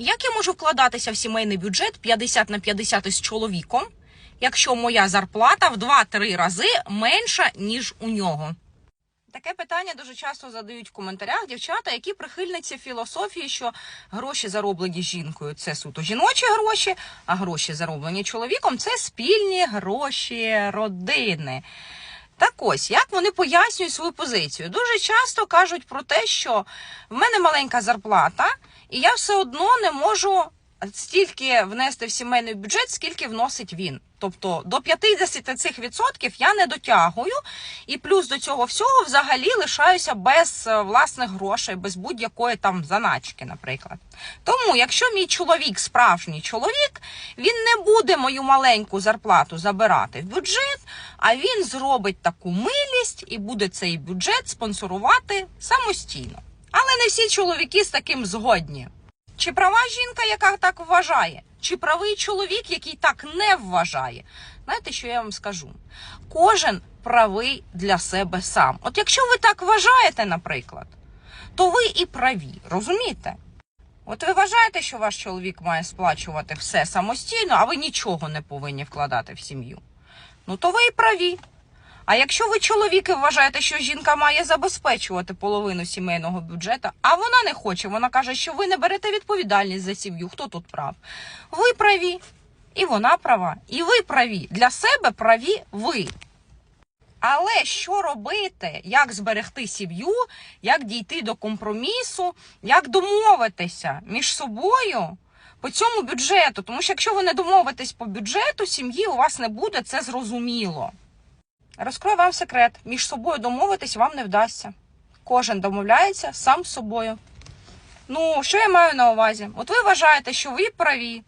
Як я можу вкладатися в сімейний бюджет 50 на 50 із чоловіком, якщо моя зарплата в 2-3 рази менша, ніж у нього? Таке питання дуже часто задають в коментарях дівчата, які прихильниці філософії, що гроші зароблені жінкою це суто жіночі гроші, а гроші зароблені чоловіком це спільні гроші родини. Так ось, як вони пояснюють свою позицію? Дуже часто кажуть про те, що в мене маленька зарплата, і я все одно не можу стільки внести в сімейний бюджет, скільки вносить він. Тобто до 50 цих відсотків я не дотягую, і плюс до цього всього взагалі лишаюся без е, власних грошей, без будь-якої там заначки, наприклад. Тому, якщо мій чоловік справжній чоловік, він не буде мою маленьку зарплату забирати в бюджет, а він зробить таку милість і буде цей бюджет спонсорувати самостійно. Але не всі чоловіки з таким згодні. Чи права жінка, яка так вважає? Чи правий чоловік, який так не вважає? Знаєте, що я вам скажу? Кожен правий для себе сам. От якщо ви так вважаєте, наприклад, то ви і праві, розумієте? От ви вважаєте, що ваш чоловік має сплачувати все самостійно, а ви нічого не повинні вкладати в сім'ю. Ну то ви і праві. А якщо ви чоловіки вважаєте, що жінка має забезпечувати половину сімейного бюджету, а вона не хоче, вона каже, що ви не берете відповідальність за сім'ю. Хто тут прав? Ви праві, і вона права, і ви праві. Для себе праві ви. Але що робити? Як зберегти сім'ю, як дійти до компромісу, як домовитися між собою по цьому бюджету? Тому що якщо ви не домовитесь по бюджету, сім'ї у вас не буде, це зрозуміло. Розкрою вам секрет: між собою домовитись вам не вдасться. Кожен домовляється сам з собою. Ну, що я маю на увазі? От ви вважаєте, що ви праві,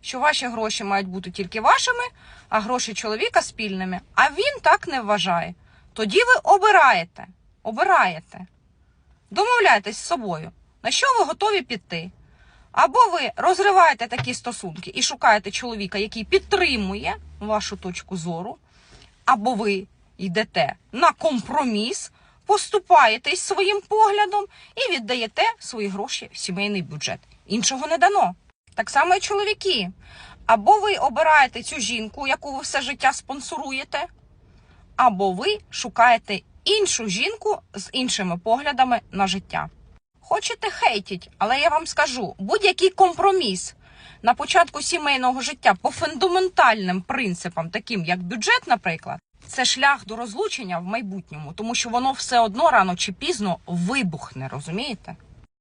що ваші гроші мають бути тільки вашими, а гроші чоловіка спільними. А він так не вважає. Тоді ви обираєте. Обираєте. Домовляєтесь з собою, на що ви готові піти. Або ви розриваєте такі стосунки і шукаєте чоловіка, який підтримує вашу точку зору, або ви йдете на компроміс, поступаєтесь своїм поглядом і віддаєте свої гроші в сімейний бюджет. Іншого не дано. Так само і чоловіки. Або ви обираєте цю жінку, яку ви все життя спонсоруєте, або ви шукаєте іншу жінку з іншими поглядами на життя. Хочете хейтіть, але я вам скажу: будь-який компроміс на початку сімейного життя по фундаментальним принципам, таким як бюджет, наприклад, це шлях до розлучення в майбутньому, тому що воно все одно рано чи пізно вибухне, розумієте?